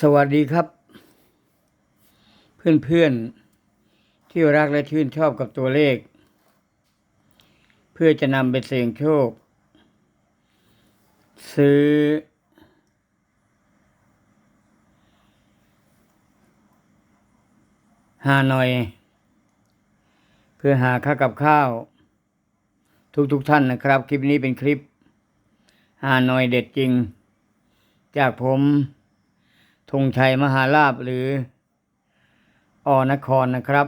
สวัสดีครับ เพื่อนๆ ที่รักและชื่นชอบกับตัวเลข เพื่อจะนำไปเสี่ยงโชค ซื้อ หาหน่อย เพื่อหาค่ากับข้าว ทุกๆทท่านนะครับ คลิปนี้เป็นคลิป หาหน่อยเด็ดจริง จากผม ธงชัยมหาลาบหรืออนครนะครับ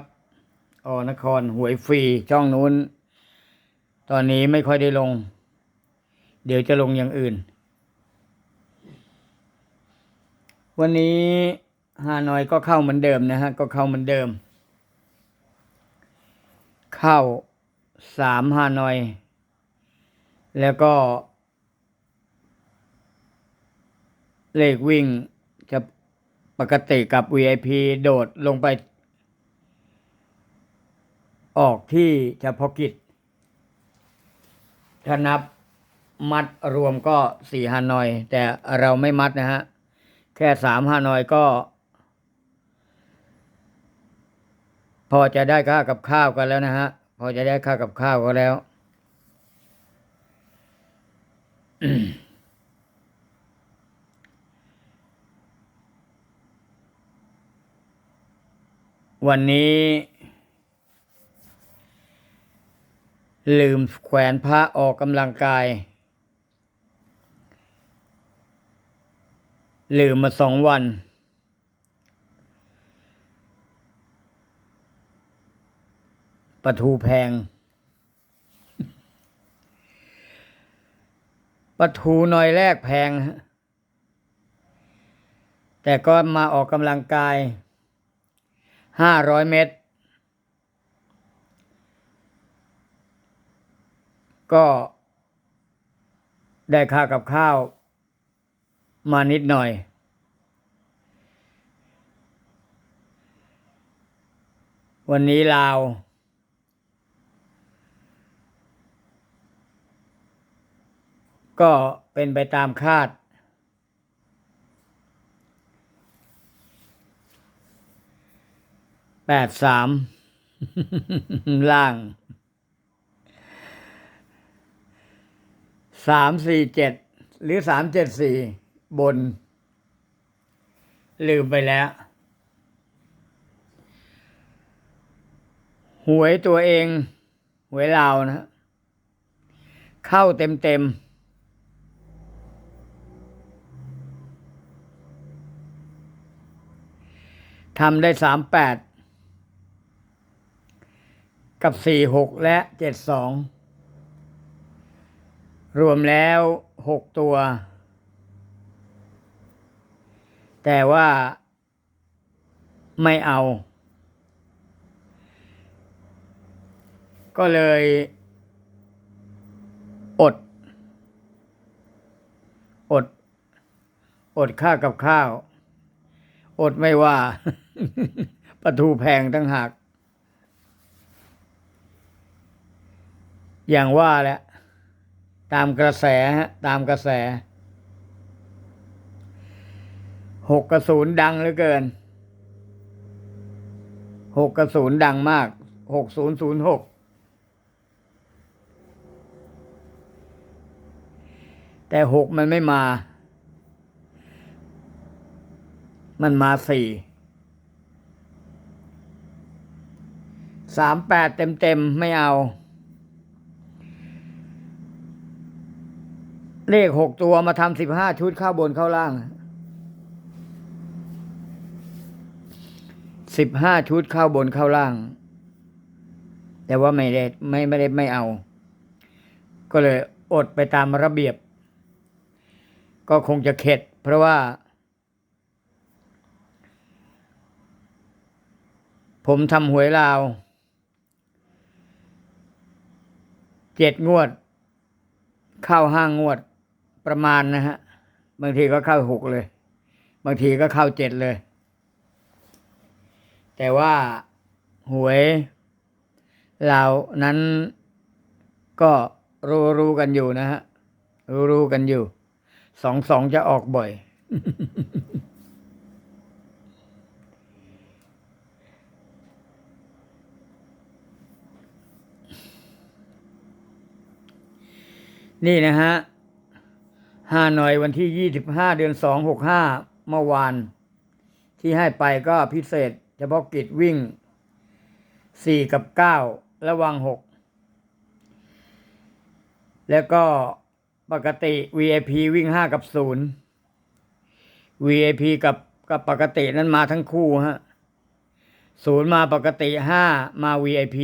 อนครหวยฟรีช่องนู้น ตอนนี้ไม่ค่อยได้ลง เดี๋ยวจะลงอย่างอื่น วันนี้ฮานอยก็เข้าเหมือนเดิมนะฮะ ก็เข้าเหมือนเดิม เข้าสามฮานอย แล้วก็ เลขวิ่งจะ ปกติกับ VIP โดดลงไป ออกที่เฉพาะกิจถ้านับมัดรวมก็สี่ฮานอย แต่เราไม่มัดนะฮะ แค่สามฮานอยก็ พอจะได้ค่ากับข้าวกันแล้วนะฮะ พอจะได้ค่ากับข้าวก็แล้ว วันนี้ ลืมแขวนพระออกกำลังกาย ลืมมาสองวันปลาทูแพงปลาทูหน่อยแรกแพง แต่ก็มาออกกำลังกาย ห้าร้อยเมตร ก็ได้ค่ากับข้าว มานิดหน่อย วันนี้ลาว ก็เป็นไปตามคาด แปดสามล่างสามสี่เจ็ดหรือสามเจ็ดสี่บน ลืมไปแล้ว หวยตัวเอง หวยลาวนะ เข้าเต็มเต็มทำได้สามแปด กับสี่หกและเจ็ดสองรวมแล้วหกตัว แต่ว่าไม่เอา ก็เลยอด อด อดค่ากับข้าว อดไม่ว่าปลาทูแพงตั้งหาก อย่างว่าแหละตามกระแสฮะตามกระแสหกกระสูนดังเหลือเกินหกกระสูนดังมากหกศูนย์ศูนย์หกแต่หกมันไม่มา มันมาสี่สามแปดเต็มเต็มไม่เอา เลขหกตัวมาทำสิบห้าชุดเข้าบนเข้าล่างสิบห้าชุดเข้าบนเข้าล่าง แต่ว่าไม่ได้ไม่ไม่ได้ไม่เอา ก็เลยอดไปตามระเบียบ ก็คงจะเข็ด เพราะว่า ผมทำหวยลาวเจ็ดงวด เข้าห้างงวด ประมาณนะฮะ บางทีก็เข้าหกเลย บางทีก็เข้าเจ็ดเลย แต่ว่าหวยเรานั้นก็รู้รู้กันอยู่นะฮะ รู้รู้กันอยู่ สองสองจะออกบ่อย นี่นะฮะ ห้าหน่อยวันที่ยี่สิบห้าเดือนสองหกห้าเมื่อวาน ที่ให้ไปก็พิเศษ เฉพาะกิจวิ่งสี่กับเก้าระวังหกแล้วก็ปกติ VIP วิ่งห้ากับศูนย์ VIP กับกับปกตินั้นมาทั้งคู่ฮะศูนย์มาปกติห้ามา VIP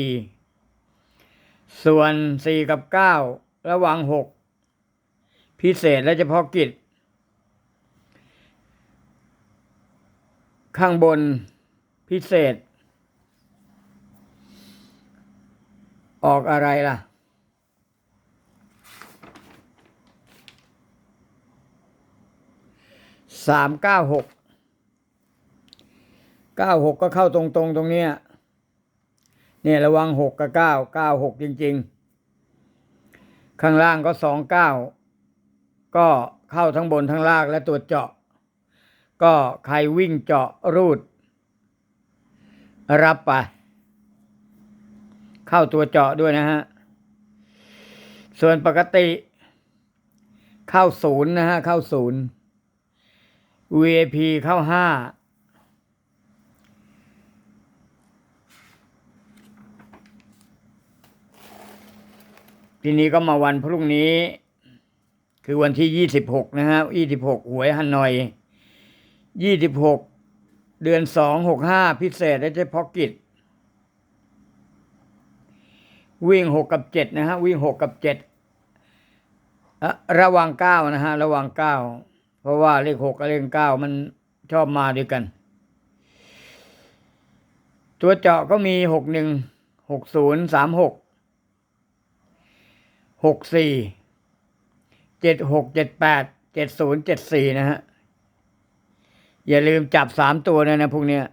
ส่วนสี่กับเก้าระวังหก พิเศษและเฉพาะกิจ ข้างบนพิเศษ ออกอะไรล่ะ สามเก้าหก เก้าหกก็เข้าตรงๆตรงเนี้ยเนี่ยระวังหกกับเก้า เก้าหกจริง ๆ ข้างล่างก็สองเก้า ก็เข้าทั้งบนทั้งล่างและตัวเจาะ ก็ใครวิ่งเจาะรูด รับไป เข้าตัวเจาะด้วยนะฮะ ส่วนปกติ เข้าศูนย์นะฮะ เข้าศูนย์ VIP เข้าห้าทีนี้ก็มาวันพรุ่งนี้ คือวันที่ยี่สิบหกนะฮะยี่สิบหกหวยฮันนอยยี่สิบหกเดือนสองหกห้าพิเศษและเฉพาะกิจ วิ่งหกกับเจ็ดนะฮะวิ่งหกกับเจ็ดระวังเก้านะฮะระวังเก้าเพราะว่าเลขหกกับเลขเก้ามันชอบมาด้วยกัน ตัวเจาะก็มีหกหนึ่งหกศูนย์สามหกหกสี่ เจ็ดหกเจ็ดแปดเจ็ดศูนย์เจ็ดสี่นะฮะ อย่าลืมจับสามตัวนะนะพวกเนี้ย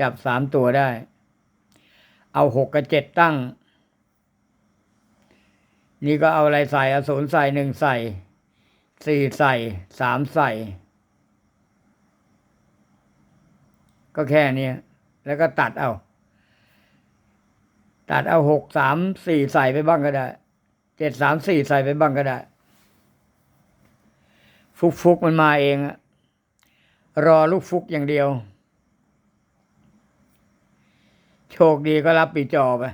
จับสามตัวได้ เอาหกกับเจ็ดตั้ง นี่ก็เอาอะไรใส่เอาศูนย์ใส่หนึ่งใส่สี่ใส่สามใส่ ก็แค่เนี้ยแล้วก็ตัดเอา ตัดเอาหกสามสี่ใส่ไปบ้างก็ได้ เจ็ดสามสี่ใส่ไปบ้างก็ได้ ฟุกฟุกมันมาเองอะรอลูกฟุกอย่างเดียว โชคดีก็รับปีจอไป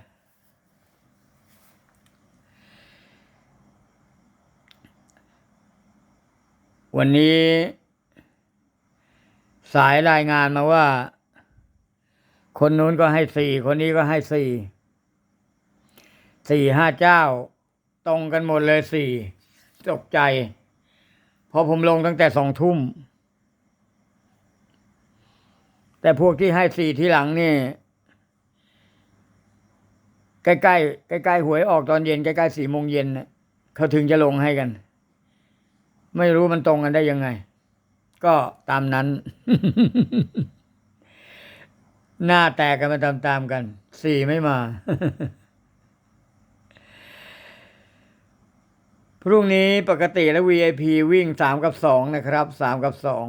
วันนี้ สายรายงานมาว่า คนนู้นก็ให้สี่ คนนี้ก็ให้สี่ สี่ห้าเจ้า ตรงกันหมดเลยสี่ตกใจ พอผมลงตั้งแต่สองทุ่ม แต่พวกที่ให้สี่ที่หลังนี่ ใกล้ๆใกล้ๆหวยออกตอนเย็นใกล้ๆสี่โมงเย็นน่ะเขาถึงจะลงให้กัน ไม่รู้มันตรงกันได้ยังไง ก็ตามนั้น หน้าแตกกันมาตามๆกัน สี่ไม่มา พรุ่งนี้ปกติแล้ว VIP วิ่งสามกับสองนะครับสามกับสอง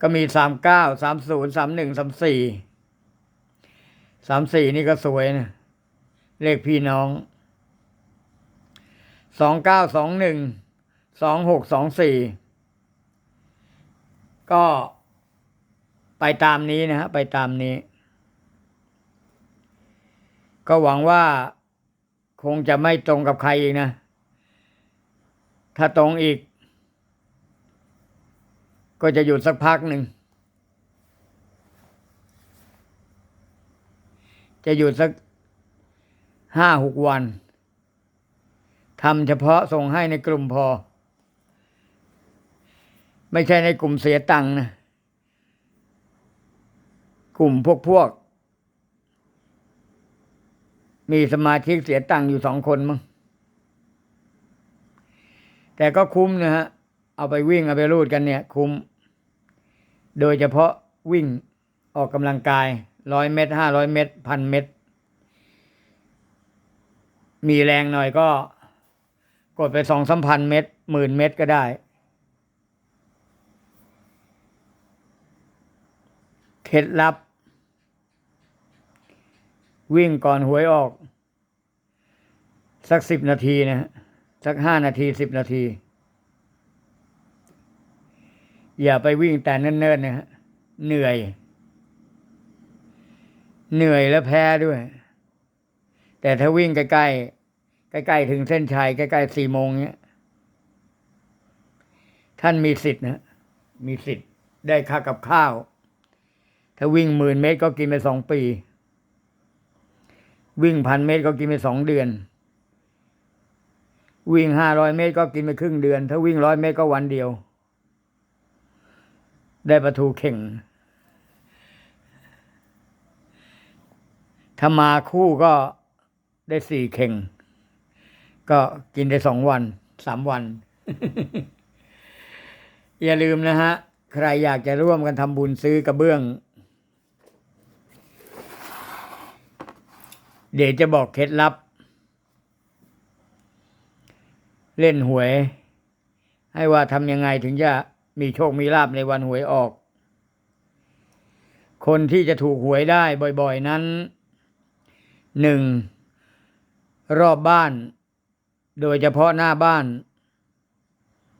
ก็มีสามเก้าสามศูนย์สามหนึ่งสามสี่สามสี่นี่ก็สวยนะ เลขพี่น้องสองเก้าสองหนึ่งสองหกสองสี่ก็ไปตามนี้นะฮะไปตามนี้ ก็หวังว่า คงจะไม่ตรงกับใครอีกนะ ถ้าตรงอีก ก็จะหยุดสักพักหนึ่ง จะหยุดสักห้าหกวันทำเฉพาะส่งให้ในกลุ่มพอ ไม่ใช่ในกลุ่มเสียตังค์นะ กลุ่มพวกพวก มีสมาชิกเสียตังค์อยู่สองคนมั้งแต่ก็คุ้มนะฮะ เอาไปวิ่งเอาไปรูดกันเนี่ย คุ้ม โดยเฉพาะวิ่งออกกำลังกายร้อยเมตรห้าร้อยเมตรพันเมตร มีแรงหน่อยก็ กดไปสองสามพันเมตรหมื่นเมตรก็ได้ เคล็ดลับ วิ่งก่อนหวยออก สักสิบนาทีนะฮะสักห้านาทีสิบนาที อย่าไปวิ่งแต่เนิ่นๆนะฮะเหนื่อย เหนื่อยแล้วแพ้ด้วย แต่ถ้าวิ่งใกล้ๆใกล้ๆถึงเส้นชัยใกล้ๆสี่โมงเนี้ย ท่านมีสิทธิ์นะมีสิทธิ์ได้ค่ากับข้าว ถ้าวิ่งหมื่นเมตรก็กินไปสองปี วิ่งพันเมตรก็กินไปสองเดือน วิ่งห้าร้อยเมตรก็กินไปครึ่งเดือน ถ้าวิ่งร้อยเมตรก็วันเดียว ได้ประทูเข่งถ้ามาคู่ก็ได้สี่เข่ง ก็กินได้สองวันสามวัน อย่าลืมนะฮะ ใครอยากจะร่วมกันทำบุญซื้อกระเบื้อง เดี๋ยวจะบอกเคล็ดลับ เล่นหวย ให้ว่าทำยังไงถึงจะมีโชคมีลาบในวันหวยออก คนที่จะถูกหวยได้บ่อยๆนั้นหนึ่งรอบบ้าน โดยเฉพาะหน้าบ้าน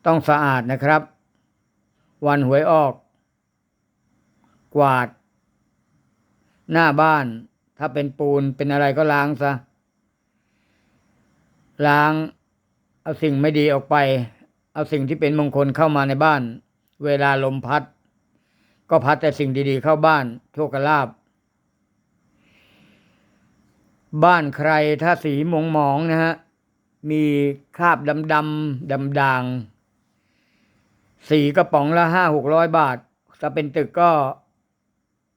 ต้องสะอาดนะครับ วันหวยออก กวาด หน้าบ้าน ถ้าเป็นปูนเป็นอะไรก็ล้างซะ ล้าง เอาสิ่งไม่ดีออกไป เอาสิ่งที่เป็นมงคลเข้ามาในบ้าน เวลาลมพัด ก็พัดแต่สิ่งดีๆเข้าบ้าน โชคลาภบ้านใครถ้าสีมองหมองนะฮะ มีคราบดำดำดำด่าง สีกระป๋องละห้าหกร้อยบาท ถ้าเป็นตึกก็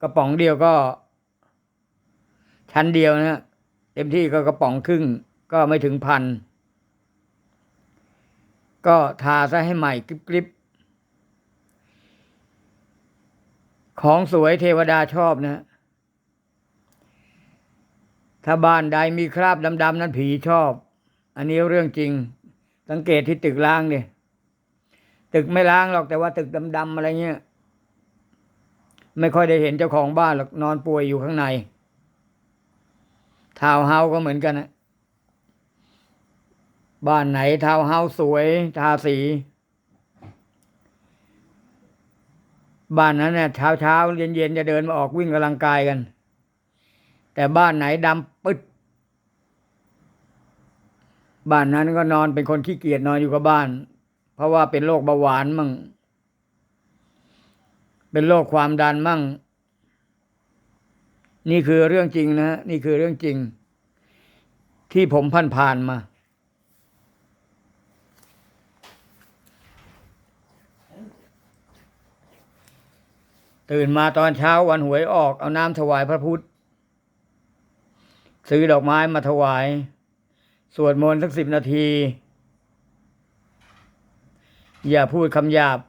กระป๋องเดียวก็ ชั้นเดียวนะเต็มที่ก็กระป๋องครึ่ง ก็ไม่ถึงพัน ก็ทาซะให้ใหม่กริบๆของสวยเทวดาชอบนะ ถ้าบ้านใดมีคราบดำๆนั้นผีชอบ อันนี้เรื่องจริง สังเกตที่ตึกล้างเนี่ยตึกไม่ล้างหรอกแต่ว่าตึกดำๆอะไรเงี้ย ไม่ค่อยได้เห็นเจ้าของบ้านหรอกนอนป่วยอยู่ข้างใน ทาวเฮาก็เหมือนกันนะบ้านไหนทาวเฮาสวยทาสี บ้านนั้นเนี่ยเช้าเช้าเย็นเย็นจะเดินมาออกวิ่งกำลังกายกัน แต่บ้านไหนดำปึ๊ดบ้านนั้นก็นอนเป็นคนขี้เกียจนอนอยู่กับบ้าน เพราะว่าเป็นโรคเบาหวานมั่ง เป็นโรคความดันมั่ง นี่คือเรื่องจริงนะ นี่คือเรื่องจริง ที่ผมผ่านผ่านมา ตื่นมาตอนเช้าวันหวยออกเอาน้ำถวายพระพุทธ ซื้อดอกไม้มาถวาย สวดมนต์สักสิบนาที อย่าพูดคำหยาบ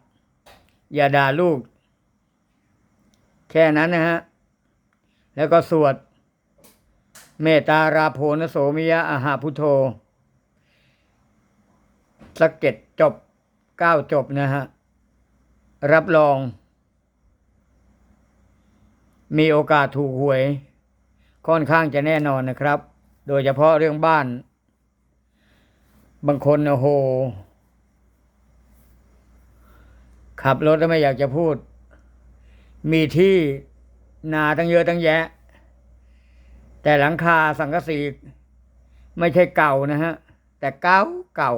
อย่าด่าลูก แค่นั้นนะฮะ แล้วก็สวด เมตตาราโพนโสมิยะอาหาพุทโธสักเจ็ดจบเก้าจบนะฮะ รับรอง มีโอกาสถูกหวย ค่อนข้างจะแน่นอนนะครับ โดยเฉพาะเรื่องบ้าน บางคนโอ้โห ขับรถแล้วไม่อยากจะพูด มีที่ นาตั้งเยอะตั้งแยะ แต่หลังคาสังกะสีไม่ใช่เก่านะฮะ แต่เก่าเก่า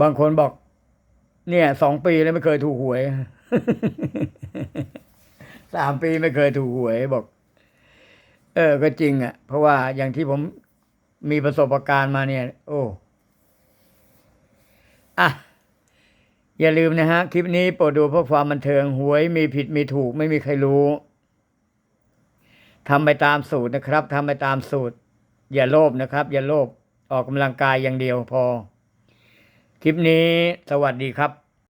บางคนบอก เนี่ยสองปีแล้วไม่เคยถูกหวยสามปีไม่เคยถูกหวยบอก เออ ก็จริงอะ่ะ เพราะว่าอย่างที่ผมมีประสบการณ์มาเนี่ย โอ้ อะ อย่าลืมนะฮะ คลิปนี้โปรดดูเพื่อความบันเทิงหวยมีผิดมีถูกไม่มีใครรู้ทำไปตามสูตรนะครับทำไปตามสูตร อย่าโลภนะครับ อย่าโลภออกกำลังกายอย่างเดียวพอ คลิปนี้สวัสดีครับ